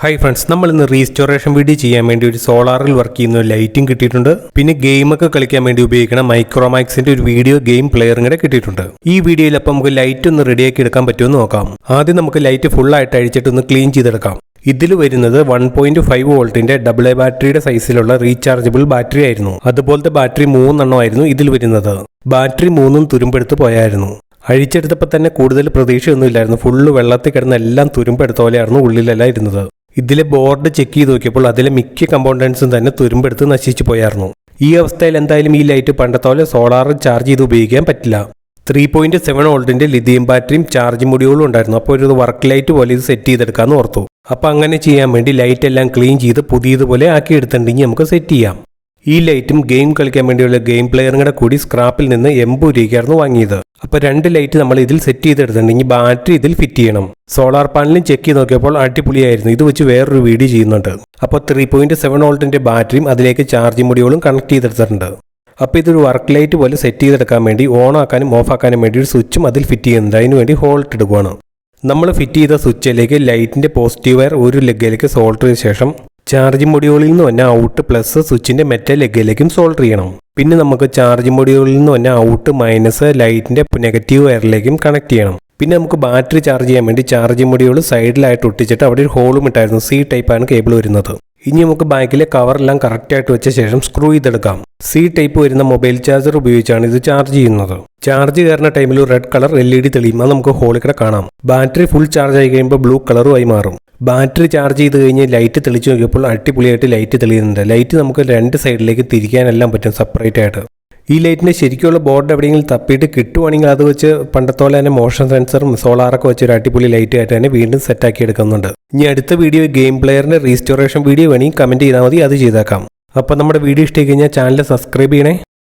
Hi friends നമ്മൾ ഇന്ന് restoration video ചെയ്യാൻ വേണ്ടി ഒരു സോളാറിൽ വർക്ക് ചെയ്യുന്ന ഒരു ലൈറ്റും കിട്ടിയിട്ടുണ്ട്. പിന്നെ ഗെയിമൊക്കെ കളിക്കാൻ വേണ്ടി ഉപയോഗിക്കുന്ന മൈക്രോമാക്സിന്റെ ഒരു വീഡിയോ ഗെയിം പ്ലെയറും കൂടെ കിട്ടിയിട്ടുണ്ട്. ഈ വീഡിയോയിൽ അപ്പം നമുക്ക് ലൈറ്റ് ഒന്ന് റെഡിയാക്കി എടുക്കാൻ പറ്റുമെന്ന് നോക്കാം. ആദ്യം നമുക്ക് ലൈറ്റ് ഫുൾ ആയിട്ട് അഴിച്ചിട്ട് ഒന്ന് ക്ലീൻ ചെയ്തെടുക്കാം. ഇതിൽ വരുന്നത് വൺ പോയിന്റ് ഫൈവ് വോൾട്ടിന്റെ ഡബിൾ എ ബാറ്ററിയുടെ സൈസിലുള്ള റീചാർജബിൾ ബാറ്ററി ആയിരുന്നു. അതുപോലത്തെ ബാറ്ററി മൂന്നെണ്ണമായിരുന്നു ഇതിൽ വരുന്നത്. ബാറ്ററി മൂന്നും തുരുമ്പെടുത്ത് പോയായിരുന്നു. അഴിച്ചെടുത്തപ്പോൾ തന്നെ കൂടുതൽ പ്രതീക്ഷയൊന്നുമില്ലായിരുന്നു. ഫുള്ള് വെള്ളത്തിൽ കിടന്ന് എല്ലാം തുരുമ്പെടുത്ത പോലെയായിരുന്നു ഉള്ളിലെല്ലാം ഇരുന്നത്. ഇതിലെ ബോർഡ് ചെക്ക് ചെയ്ത് നോക്കിയപ്പോൾ അതിലെ മിക്ക കമ്പോണൻസും തന്നെ തുരുമ്പെടുത്ത് നശിച്ചു പോയായിരുന്നു. ഈ അവസ്ഥയിൽ എന്തായാലും ഈ ലൈറ്റ് പണ്ടത്തെ പോലെ സോളാർ ചാർജ് ചെയ്ത് ഉപയോഗിക്കാൻ പറ്റില്ല. ത്രീ പോയിന്റ് സെവൻ വോൾട്ടിന്റെ ലിഥിയം ബാറ്ററിയും ചാർജ് മൊഡ്യൂളും ഉണ്ടായിരുന്നു. അപ്പോൾ ഒരു വർക്ക് ലൈറ്റ് പോലെ ഇത് സെറ്റ് ചെയ്തെടുക്കാമെന്ന് ഓർത്തു. അപ്പോൾ അങ്ങനെ ചെയ്യാൻ വേണ്ടി ലൈറ്റ് എല്ലാം ക്ലീൻ ചെയ്ത് പുതിയതുപോലെ ആക്കി എടുത്തിട്ടുണ്ടെങ്കിൽ നമുക്ക് സെറ്റ് ചെയ്യാം. ഈ ലൈറ്റും ഗെയിം കളിക്കാൻ വേണ്ടിയുള്ള ഗെയിം പ്ലെയറും കൂടെ കൂടി സ്ക്രാപ്പിൽ നിന്ന് എൺപത് വാങ്ങിയത്. അപ്പോൾ രണ്ട് ലൈറ്റ് നമ്മൾ ഇതിൽ സെറ്റ് ചെയ്തെടുത്തിട്ടുണ്ടെങ്കിൽ ബാറ്ററി ഇതിൽ ഫിറ്റ് ചെയ്യണം. സോളാർ പാനലും ചെക്ക് ചെയ്ത് നോക്കിയപ്പോൾ അടിപൊളിയായിരുന്നു. ഇത് വെച്ച് വേറൊരു വീഡിയോ ചെയ്യുന്നുണ്ട്. അപ്പോൾ ത്രീ പോയിന്റ് സെവൻ വോൾട്ടിന്റെ ബാറ്ററിയും അതിലേക്ക് ചാർജ് മുടികളും കണക്ട് ചെയ്തെടുത്തിട്ടുണ്ട്. അപ്പോൾ ഇതൊരു വർക്ക് ലൈറ്റ് പോലെ സെറ്റ് ചെയ്തെടുക്കാൻ വേണ്ടി ഓൺ ആക്കാനും ഓഫ് ആക്കാനും വേണ്ടി ഒരു സ്വിച്ചും അതിൽ ഫിറ്റ് ചെയ്യുന്നുണ്ട്. അതിന് വേണ്ടി ഹോൾട്ട് എടുക്കുകയാണ് നമ്മൾ ഫിറ്റ് ചെയ്ത സ്വിച്ചിലേക്ക് ലൈറ്റിന്റെ പോസിറ്റീവ് വയർ ഒരു ലെഗിലേക്ക് സോൾഡർ ചെയ്ത ശേഷം ചാർജ് മൊഡ്യൂളിൽ നിന്ന് തന്നെ ഔട്ട് പ്ലസ് സ്വിച്ചിന്റെ മെറ്റൽ ലെഗിലേക്കും സോൾഡർ ചെയ്യണം. പിന്നെ നമുക്ക് ചാർജ് മൊഡ്യൂളിൽ നിന്ന് തന്നെ ഔട്ട് മൈനസ് ലൈറ്റിന്റെ നെഗറ്റീവ് വയറിലേക്കും കണക്ട് ചെയ്യണം. പിന്നെ നമുക്ക് ബാറ്ററി ചാർജ് ചെയ്യാൻ വേണ്ടി ചാർജ് മൊഡ്യൂൾ സൈഡിലായിട്ട് ഒട്ടിച്ചിട്ട് അവിടെ ഒരു ഹോളും ഇട്ടായിരുന്നു സി ടൈപ്പാണ് കേബിൾ വരുന്നത്. ഇനി നമുക്ക് ബാക്കിലെ കവറെല്ലാം കറക്റ്റായിട്ട് വെച്ച ശേഷം സ്ക്രൂ ചെയ്തെടുക്കാം. സി ടൈപ്പ് വരുന്ന മൊബൈൽ ചാർജർ ഉപയോഗിച്ചാണ് ഇത് ചാർജ് ചെയ്യുന്നത്. ചാർജ് കയറുന്ന ടൈമിൽ red colour L E D തെളിയും അത് നമുക്ക് ഹോളിൽ കൂടെ കാണാം. ബാറ്ററി ഫുൾ ചാർജ് ആയി കഴിയുമ്പോൾ ബ്ലൂ കളറുമായി മാറും. ബാറ്ററി ചാർജ് ചെയ്ത് കഴിഞ്ഞ് ലൈറ്റ് തെളിച്ച് നോക്കിയപ്പോൾ അടിപൊളിയായിട്ട് ലൈറ്റ് തെളിയുന്നുണ്ട്. ലൈറ്റ് നമുക്ക് രണ്ട് സൈഡിലേക്ക് തിരിക്കാനെല്ലാം പറ്റും സെപ്പറേറ്റ് ആയിട്ട്. ഈ ലൈറ്റിന്റെ ശരിക്കുള്ള ബോർഡ് എവിടെയെങ്കിലും തപ്പിയിട്ട് കിട്ടുവാണെങ്കിൽ അത് വെച്ച് പണ്ടത്തെ പോലെ തന്നെ മോഷൻ സെൻസറും സോളാറൊക്കെ വെച്ച് ഒരു അടിപൊളി ലൈറ്റ് ആയിട്ട് തന്നെ വീണ്ടും സെറ്റാക്കി എടുക്കുന്നുണ്ട്. ഇനി അടുത്ത വീഡിയോ ഗെയിം പ്ലെയറിന്റെ റീസ്റ്റോറേഷൻ വീഡിയോ വേണമെങ്കിൽ കമന്റ് ചെയ്താൽ മതി. അത് ചെയ്തേക്കാം. അപ്പോൾ നമ്മുടെ വീഡിയോ ഇഷ്ടമായി കഴിഞ്ഞാൽ ചാനൽ സബ്സ്ക്രൈബ് ചെയ്യണേ.